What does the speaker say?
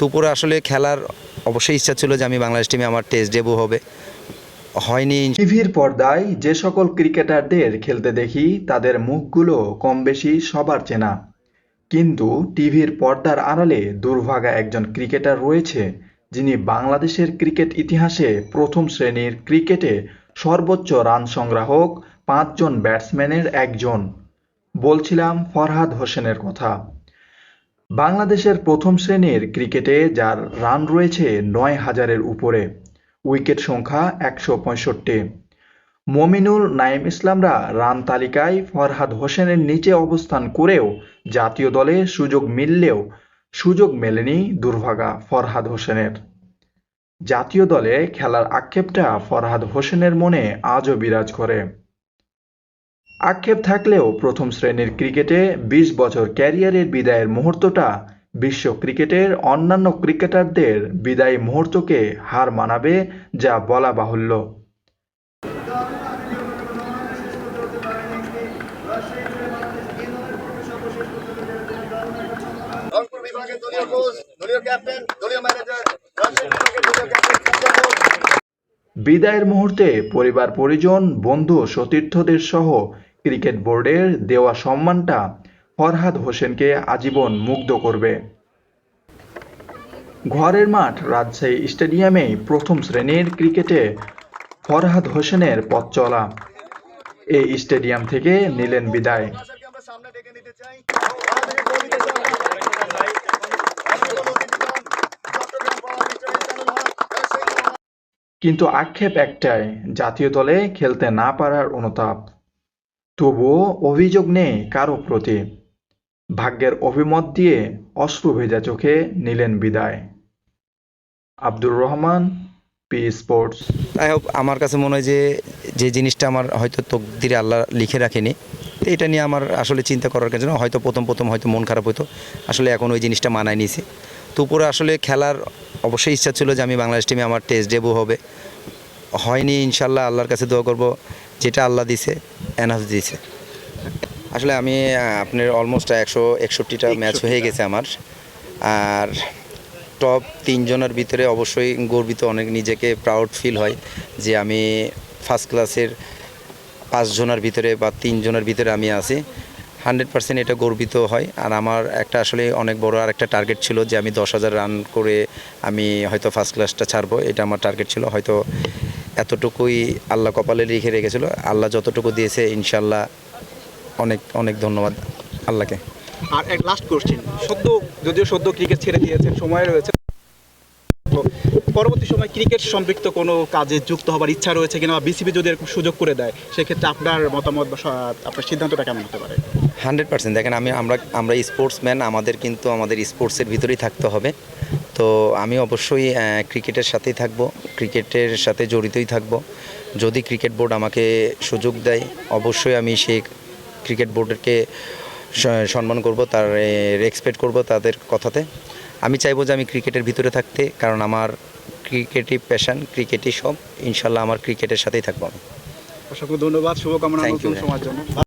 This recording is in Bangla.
দুপুরে আসলে খেলার অবশ্যই ইচ্ছা ছিল যে আমি বাংলাদেশ টিমে আমার টেস্ট ডেবু হবে। হয়নি টিভির পর্দায় যে সকল ক্রিকেটারদের খেলতে দেখি, তাদের মুখগুলো কম বেশি সবার চেনা। কিন্তু টিভির পর্দার আড়ালে দুর্ভাগা একজন ক্রিকেটার রয়েছে, যিনি বাংলাদেশের ক্রিকেট ইতিহাসে প্রথম শ্রেণির ক্রিকেটে সর্বোচ্চ রান সংগ্রাহক, পাঁচজন ব্যাটসম্যানের একজন। বলছিলাম ফরহাদ হোসেনের কথা। বাংলাদেশের প্রথম শ্রেণির ক্রিকেটে যার রান রয়েছে নয় হাজারের উপরে। উইকেট সংখ্যা একশো পঁয়ষট্টি। মমিনুল নাইম ইসলামরা রান তালিকায় ফরহাদ হোসেনের নিচে অবস্থান করেও জাতীয় দলে সুযোগ মিললেও সুযোগ মেলেনি দুর্ভাগা ফরহাদ হোসেনের। জাতীয় দলে খেলার আক্ষেপটা ফরহাদ হোসেনের মনে আজও বিরাজ করে। আক্ষেপ থাকলেও প্রথম শ্রেণির ক্রিকেটে বিশ বছর ক্যারিয়ারের বিদায়ের মুহূর্তটা বিশ্ব ক্রিকেটের অন্যান্য ক্রিকেটারদের বিদায়ী মুহূর্তকে হার মানাবে যা বলা বাহুল্য। বিদায়ের মুহূর্তে পরিবার পরিজন বন্ধু সতীর্থদের সহ ক্রিকেট বোর্ডের দেওয়া সম্মানটা ফরহাদ হোসেনকে আজীবন মুগ্ধ করবে। ঘরের মাঠ রাজশাহী স্টেডিয়ামেই প্রথম শ্রেণির ক্রিকেটে ফরহাদ হোসেনের পথ চলা। এই স্টেডিয়াম থেকে নিলেন বিদায়। কিন্তু আক্ষেপ একটাই, জাতীয় দলে খেলতে না পারার অনুতাপ। তবুও অভিযোগ নেই কারও প্রতি। ভাগ্যের অভিমত দিয়ে অশ্রু ভেজা চোখে নিলেন বিদায়। Abdur Rahman, P sports. যাই হোক, আমার কাছে মনে হয় যে যে জিনিসটা আমার হয়তো তকদিরে আল্লাহ লিখে রাখেনি তো এটা নিয়ে আমার আসলে চিন্তা করার জন্য হয়তো প্রথম প্রথম হয়তো মন খারাপ হতো আসলে এখন ওই জিনিসটা মানায় নিয়েছি। তো উপরে আসলে খেলার অবশ্যই ইচ্ছা ছিল যে আমি বাংলাদেশ টিমে আমার টেস্ট ডেবু হবে। হয়নি ইনশাল্লাহ আল্লাহর কাছে দোয়া করব। যেটা আল্লাহ দিছে এনাফ দিছে। আসলে আমি আপনার অলমোস্ট একশো একষট্টিটা ম্যাচ হয়ে গেছে আমার। আর টপ তিনজনের ভিতরে অবশ্যই গর্বিত অনেক নিজেকে প্রাউড ফিল হয় যে আমি ফার্স্ট ক্লাসের পাঁচজনের ভিতরে বা তিনজনের ভিতরে আমি আছি। হান্ড্রেড পার্সেন্ট এটা গর্বিত হয়। আর আমার একটা আসলে অনেক বড় আর একটা টার্গেট ছিল যে আমি দশ হাজার রান করে আমি হয়তো ফার্স্ট ক্লাসটা ছাড়বো। এটা আমার টার্গেট ছিল। হয়তো এতটুকুই আল্লাহ কপালে লিখে রেখেছিল। আল্লাহ যতটুকু দিয়েছে ইনশাল্লাহ অনেক অনেক ধন্যবাদ আল্লাহকে। আর এক লাস্ট কোশ্চেন সদ্য যদিও সদ্য ক্রিকেট ছেড়ে দিয়েছেন সময় রয়েছে। পরবর্তী সময় ক্রিকেট সম্পৃক্ত কোনো কাজে যুক্ত হবার ইচ্ছা রয়েছে কিনা বা বিসিবি যদি এরকম সুযোগ করে দেয় সেক্ষেত্রে আপনার মতামত বা আপনার সিদ্ধান্তটা কেমন হতে পারে? Hundred percent. দেখেন আমি আমরা আমরা স্পোর্টসম্যান আমাদের কিন্তু আমাদের স্পোর্টসের ভিতরেই থাকতে হবে। তো আমি অবশ্যই ক্রিকেটের সাথেই থাকব ক্রিকেটের সাথে জড়িতই থাকব। যদি ক্রিকেট বোর্ড আমাকে সুযোগ দেয় অবশ্যই আমি সেই ক্রিকেট বোর্ডকে সম্মান করব তার রেসপেক্ট করব তাদের কথাতে। আমি চাইব যে আমি ক্রিকেটের ভিতরে থাকতে কারণ আমার ক্রিকেটই প্যাশন ক্রিকেটই সব ইনশাল্লাহ আমার ক্রিকেটের সাথেই থাকব আমি। অসংখ্য ধন্যবাদ শুভকামনা নতুন সময়ের জন্য।